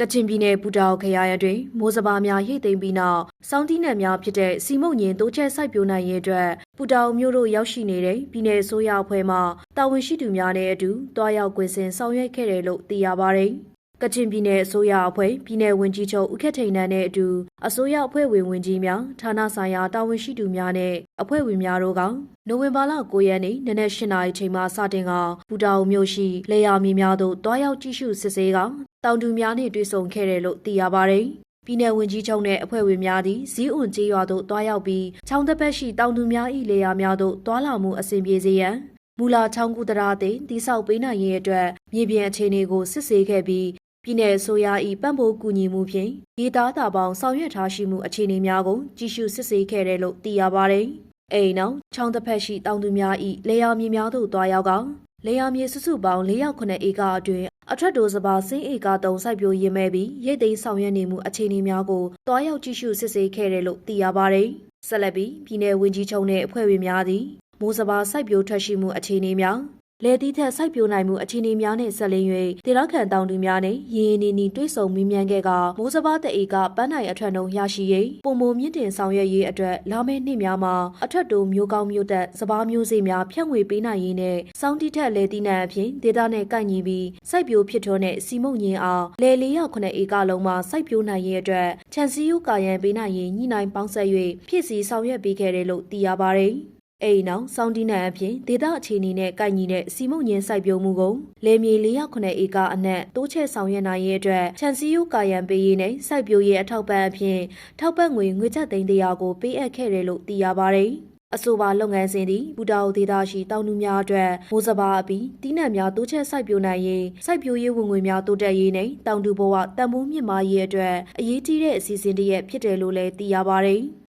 ကချင်ပြည်နယ်ပူတောင်ခရိုင်အတွင်းမိုးစပါးများရိတ်သိမ်းပြီးနောက်စောင်းတီးနှံများဖြစ်တဲ့စီမုံညင်တိုးချက်စိုက်ပျိုးနိုင်ရေးအတွက်ပူတောင်မြို့တို့ရောက်ရှိနေတဲ့ပြည်내အစိုးရအဖွဲ့မှတာဝန်ရှိသူများနဲ့အတူတွားရောက်ကွင်းစင်ဆောင်ရွက်ခဲ့တယ်လို့သိရပါတယ်။ကချင်ပြည်နယ်အစိုးရအဖွဲ့ပြည်내ဝန်ကြီးချုပ်ဦးခက်ထိန်နန်းနဲ့အတူအစိုးရအဖွဲ့ဝင်ဝင်ကြီးများဌာနဆိုင်ရာတာဝန်ရှိသူများနဲ့အဖွဲ့ဝင်များတို့ကနိုဝင်ဘာလ9ရက်နေ့နနက်၈နာရီချိန်မှစတင်ကပူတောင်မြို့ရှိလေယာမြေများသို့တွားရောက်ကြည့်ရှုစစ်ဆေးက တောင်သူများနှင့်တွေ့ဆုံခဲ့တယ်လို့သိရပါတယ်။ပြည်내ဝန်ကြီးချုပ်နဲ့အဖွဲ့ဝင်များသည်ဇီးအွန်ကျေးရွာသို့တွားရောက်ပြီးချောင်းတစ်ဖက်ရှိတောင်သူများ၏လေယာများသို့တွားလာမှုအစဉ်ပြေစေရန်မူလာချောင်းကူတရာသည်တိဆောက်ပေးနိုင်ရေးအတွက်မြေပြင်အခြေအနေကိုစစ်ဆေးခဲ့ပြီးပြည်내အစိုးရ၏ပံ့ပိုးကူညီမှုဖြင့်ဒေသတာပေါင်းဆောင်ရွက်ထားရှိမှုအခြေအနေများကိုကြည့်ရှုစစ်ဆေးခဲ့တယ်လို့သိရပါတယ်။အိမ်နောက်ချောင်းတစ်ဖက်ရှိတောင်သူများ၏လေယာမြေများသို့တွားရောက်က လေယာမြေစုစုပေါင်း၄ရောက်9ဧကအတွင်းအထက်တိုးစပါစင်းဧက3စိုက်ပျိုးရင်းမဲ့ပြီးရိတ်သိမ်းဆောင်ရွက်နေမှုအခြေအနေများကိုတွားရောက်ကြည့်ရှုစစ်ဆေးခဲ့တယ်လို့သိရပါတယ်။ဆက်လက်ပြီးပြည်내ဝန်ကြီးချုပ်နဲ့အဖွဲ့ဝင်များသည်မိုးစပါစိုက်ပျိုးထွက်ရှိမှုအခြေအနေများ လေတီးထက်စိုက်ပျိုးနိုင်မှုအခြေအနေများနဲ့ဆက်လင်း၍ဒေသခံတောင်သူများနဲ့ရင်းရင်းနှီးနှီးတွေ့ဆုံမေးမြန်းခဲ့ကမိုးစပါးတအေကပန်းနိုင်အထက်နှုံရရှိရေးပုံမမြင့်တင်ဆောင်ရွက်ရေးအတွက်လာမယ့်နှစ်များမှာအထက်တိုးမျိုးကောင်းမျိုးတက်စပါးမျိုးစေ့များဖြန့်ဝေပေးနိုင်ရေးနဲ့စောင်းတီထက်လေတီးနှံအပြင်ဒေသနဲ့ကိုက်ညီပြီးစိုက်ပျိုးဖြစ်ထွန်းတဲ့စီမုံညင်းအောင်လေ409ဧကလုံးမှာစိုက်ပျိုးနိုင်ရေးအတွက်ခြံစည်းရိုးကာရန်ပေးနိုင်ရေးညှိနှိုင်းပေါင်းဆက်၍ဖြစ်စီဆောင်ရွက်ပေးခဲ့တယ်လို့သိရပါတယ်။ အိမ်နောက်စောင်းတီးနံအပြင်ဒေသအခြေအနေနဲ့ကိုက်ညီတဲ့စီမုံညင်းစိုက်ပျိုးမှုကိုလေမြေ409ဧကအနက်တိုးချဲ့ဆောင်ရွက်နိုင်ရေးအတွက်ခြံစည်းရိုးကာရန်ပေးရေးနဲ့စိုက်ပျိုးရေးအထောက်ပံ့အဖြစ်ထောက်ပံ့ငွေငွေကျပ်သိန်းတရာကိုပေးအပ်ခဲ့တယ်လို့သိရပါတယ်။အဆိုပါလုပ်ငန်းစဉ်သည်ဘူတာအိုဒေသရှိတောင်သူများအတွက်မိုးစပါအပြီးတီးနှံများတိုးချက်စိုက်ပျိုးနိုင်ရေးစိုက်ပျိုးရေးဝင်ငွေများတိုးတက်ရေးနဲ့တောင်သူဘဝတန်ဖိုးမြင့်မားရေးအတွက်အရေးကြီးတဲ့အစီအစဉ်တစ်ရပ်ဖြစ်တယ်လို့လည်းသိရပါတယ်။